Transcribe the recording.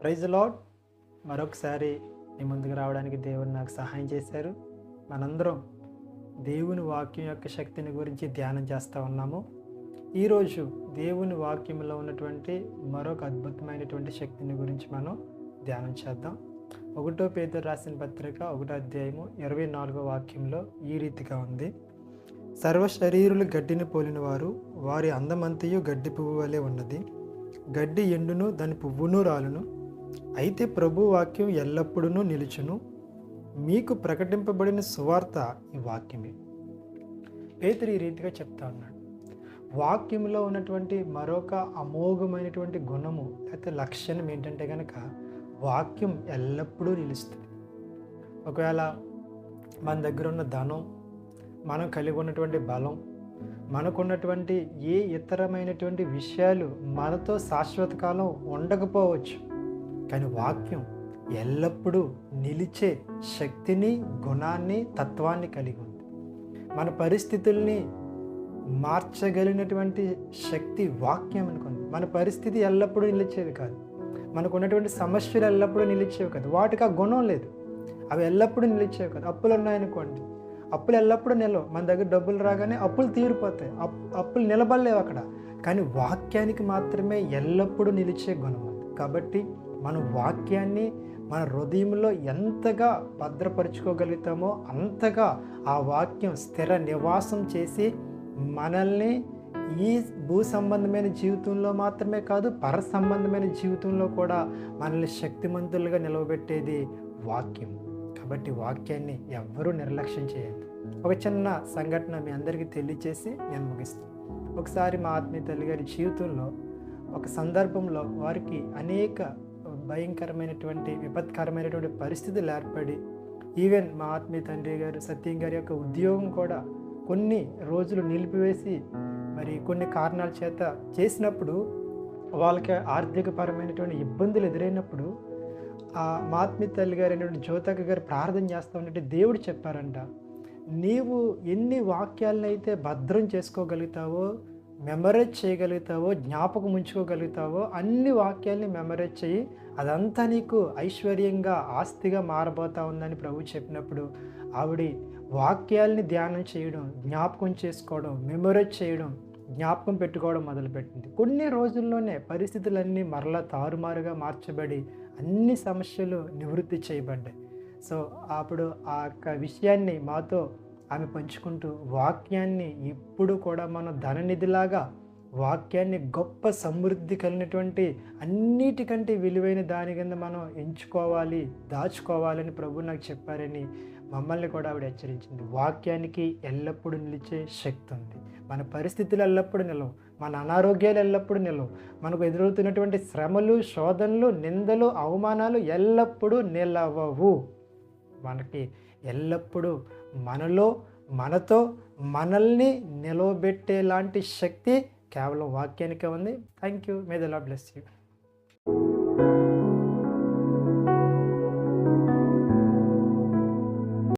Praise lord మరొకసారి మీ ముందుకు రావడానికి దేవుడు నాకు సహాయం చేశారు. మనందరం దేవుని వాక్యం యొక్క శక్తిని గురించి ధ్యానం చేస్తూ ఉన్నాము. ఈరోజు దేవుని వాక్యంలో ఉన్నటువంటి మరొక అద్భుతమైనటువంటి శక్తిని గురించి మనం ధ్యానం చేద్దాం. ఒకటో పేదలు రాసిన పత్రిక ఒకటో అధ్యాయము ఇరవై నాలుగో వాక్యంలో ఈ రీతిగా ఉంది. సర్వ శరీరులు గడ్డిని పోలిన వారు వారి అందమంతయు గడ్డి పువ్వు వలె ఉన్నది. గడ్డి ఎండును దాని పువ్వును రాలును. అయితే ప్రభు వాక్యం ఎల్లప్పుడూ నిలుచును. మీకు ప్రకటింపబడిన సువార్త ఈ వాక్యమే. పేతురు ఈ రీతిగా చెప్తా ఉన్నాడు. వాక్యంలో ఉన్నటువంటి మరొక అమోఘమైనటువంటి గుణము లేకపోతే లక్షణం ఏంటంటే కనుక వాక్యం ఎల్లప్పుడూ నిలుస్తుంది. ఒకవేళ మన దగ్గర ఉన్న ధనం మనం కలిగి ఉన్నటువంటి బలం మనకున్నటువంటి ఏ ఇతరమైనటువంటి విషయాలు మనతో శాశ్వత కాలం ఉండకపోవచ్చు. కానీ వాక్యం ఎల్లప్పుడూ నిలిచే శక్తిని గుణాన్ని తత్వాన్ని కలిగి ఉంది. మన పరిస్థితుల్ని మార్చగలిగినటువంటి శక్తి వాక్యం అనుకుంది. మన పరిస్థితి ఎల్లప్పుడూ నిలిచేవి కాదు. మనకు ఉన్నటువంటి సమస్యలు ఎల్లప్పుడూ నిలిచేవి కాదు. వాటికి ఆ గుణం లేదు. అవి ఎల్లప్పుడూ నిలిచేవి కాదు. అప్పులు ఉన్నాయనుకోండి. అప్పులు ఎల్లప్పుడూ నిలవు. మన దగ్గర డబ్బులు రాగానే అప్పులు తీరిపోతాయి. అప్పులు నిలబడలేవు అక్కడ. కానీ వాక్యానికి మాత్రమే ఎల్లప్పుడూ నిలిచే గుణం ఉంది. కాబట్టి మన వాక్యాన్ని మన హృదయంలో ఎంతగా భద్రపరుచుకోగలుగుతామో అంతగా ఆ వాక్యం స్థిర నివాసం చేసి మనల్ని ఈ భూ సంబంధమైన జీవితంలో మాత్రమే కాదు పర సంబంధమైన జీవితంలో కూడా మనల్ని శక్తిమంతులుగా నిలవబెట్టేది వాక్యం. కాబట్టి వాక్యాన్ని ఎవ్వరూ నిర్లక్ష్యం చేయొద్దు. ఒక చిన్న సంఘటన మీ అందరికీ తెలియచేసి నేను ముగిస్తాను. ఒకసారి మా ఆత్మీయ తల్లి గారి జీవితంలో ఒక సందర్భంలో వారికి అనేక భయంకరమైనటువంటి విపత్కరమైనటువంటి పరిస్థితులు ఏర్పడి ఈవెన్ మా ఆత్మీయ తండ్రి గారు సత్యం గారి యొక్క ఉద్యోగం కూడా కొన్ని రోజులు నిలిపివేసి మరి కొన్ని కారణాల చేత చేసినప్పుడు వాళ్ళకి ఆర్థికపరమైనటువంటి ఇబ్బందులు ఎదురైనప్పుడు ఆ మాత్మి తల్లి గారు అనేటువంటి జ్యోతక గారు ప్రార్థన చేస్తూ ఉన్నట్టు దేవుడు చెప్పారంట. నీవు ఎన్ని వాక్యాలను అయితే భద్రం చేసుకోగలుగుతావో మెమరైజ్ చేయగలుగుతావో జ్ఞాపకం ఉంచుకోగలుగుతావో అన్ని వాక్యాల్ని మెమరైజ్ చేయి. అదంతా నీకు ఐశ్వర్యంగా ఆస్తిగా మారబోతా ఉందని ప్రభు చెప్పినప్పుడు ఆవిడ వాక్యాల్ని ధ్యానం చేయడం జ్ఞాపకం చేసుకోవడం మెమరైజ్ చేయడం జ్ఞాపకం పెట్టుకోవడం మొదలుపెట్టింది. కొన్ని రోజుల్లోనే పరిస్థితులన్నీ మరలా తారుమారుగా మార్చబడి అన్ని సమస్యలు నివృత్తి చేయబడ్డాయి. సో అప్పుడు ఆ యొక్క విషయాన్ని మాతో ఆమె పంచుకుంటూ వాక్యాన్ని ఇప్పుడు కూడా మనం ధననిధిలాగా వాక్యాన్ని గొప్ప సమృద్ధి కలిగినటువంటి అన్నిటికంటే విలువైన దాని కింద మనం ఎంచుకోవాలి దాచుకోవాలని ప్రభు నాకు చెప్పారని మమ్మల్ని కూడా ఆవిడ హెచ్చరించింది. వాక్యానికి ఎల్లప్పుడూ నిలిచే శక్తి ఉంది. మన పరిస్థితులు ఎల్లప్పుడూ నిలవు మన అనారోగ్యాలు ఎల్లప్పుడూ నిలవు మనకు ఎదురవుతున్నటువంటి శ్రమలు శోధనలు నిందలు అవమానాలు ఎల్లప్పుడూ నిలవవు. మనకి ఎల్లప్పుడూ మనలో మనతో మనల్ని నిలవబెట్టేలాంటి శక్తి కేవలం వాక్యానికే ఉంది. Thank you may the lord bless you